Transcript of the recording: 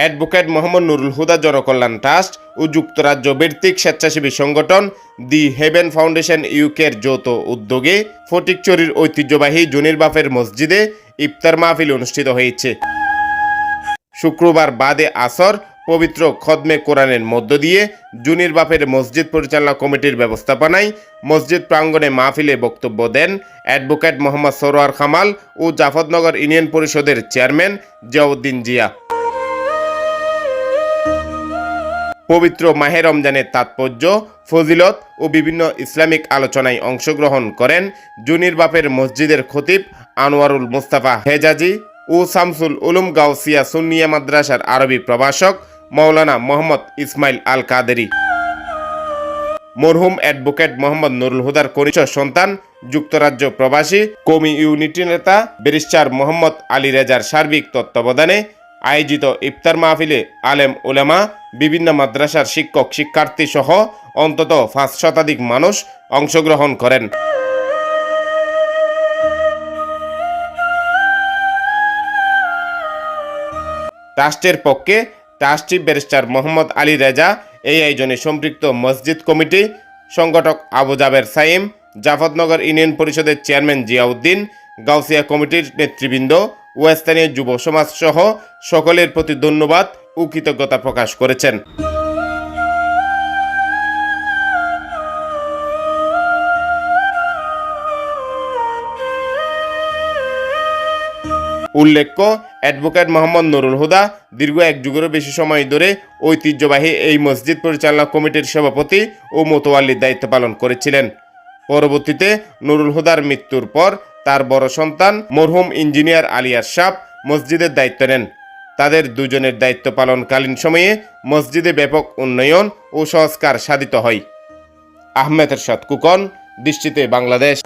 Advocate Mohammad Nurul Huda Janakalyan trust ও যুক্তরাজ্য ভিত্তিক স্বেচ্ছাসেবী সংগঠন দি হেভেন ফাউন্ডেশন ইউকের যৌথ উদ্যোগে ফটিকচুরির ঐতিহ্যবাহী জুনির বাফের মসজিদে ইফতার মাহফিল অনুষ্ঠিত হয়েছে। শুক্রবার বাদে আসর পবিত্র খদমে কোরআনের মধ্য দিয়ে জুনির বাপের মসজিদ পরিচালনা কমিটির ব্যবস্থাপনায় মসজিদ প্রাঙ্গণে মাহফিলে বক্তব্য দেন অ্যাডভোকেট মোহাম্মদ সরোয়ার খামাল ও জাফরনগর ইউনিয়ন পরিষদের চেয়ারম্যান জিয়াউদ্দিন জিয়া। পবিত্র মাহে রমজানের তাৎপর্য, ফজিলত ও বিভিন্ন ইসলামিক আলোচনায় অংশগ্রহণ করেন জুনির বাপের মসজিদের খতিব আনোয়ারুল মুস্তাফা হেজাজি ও শামসুল উলুম গাউসিয়া সুন্নিয়া মাদ্রাসার আরবি প্রভাষক মৌলানা মোহাম্মদ ইসমাইল আল কাদেরি। মরহুম অ্যাডভোকেট মোহাম্মদ নুরুল হুদার কনিষ্ঠ সন্তান, যুক্তরাজ্য প্রবাসী, কমি ইউনিটি নেতা, ব্যারিস্টার মোহাম্মদ আলী রেজার সার্বিক তত্ত্বাবধানে আয়োজিত ইফতার মাহফিলে আলেম উলেমা বিভিন্ন মাদ্রাসার শিক্ষক, শিক্ষার্থী সহ অন্তত পাঁচ শতাধিক মানুষ অংশগ্রহণ করেন। ট্রাস্টের পক্ষে ট্রাস্টি ব্যারিস্টার মোহাম্মদ আলী রেজা, এই আয়োজনে সম্পৃক্ত মসজিদ কমিটি, সংগঠক আবু জাবের সাইম, জাফতনগর ইউনিয়ন পরিষদের চেয়ারম্যান জিয়াউদ্দিন, গাউসিয়া কমিটির নেতৃবৃন্দ ও স্থানীয় যুব সমাজ সহ সকলের প্রতি ধন্যবাদ ও কৃতজ্ঞতা প্রকাশ করেছেন। উল্লেখ্য, অ্যাডভোকেট মোহাম্মদ নুরুল হুদা দীর্ঘ এক যুগেরও বেশি সময় ধরে ঐতিহ্যবাহী এই মসজিদ পরিচালনা কমিটির সভাপতি ও মোতোয়াল্লির দায়িত্ব পালন করেছিলেন। পরবর্তীতে নুরুল হুদার মৃত্যুর পর তার বড় সন্তান মরহুম ইঞ্জিনিয়ার আলিয়ার সাপ মসজিদের দায়িত্ব নেন। তাদের দুজনের দায়িত্ব পালনকালীন সময়ে মসজিদে ব্যাপক উন্নয়ন ও সংস্কার সাধিত হয়। আহমেদ এরশাদ কুকন, দৃষ্টিতে বাংলাদেশ।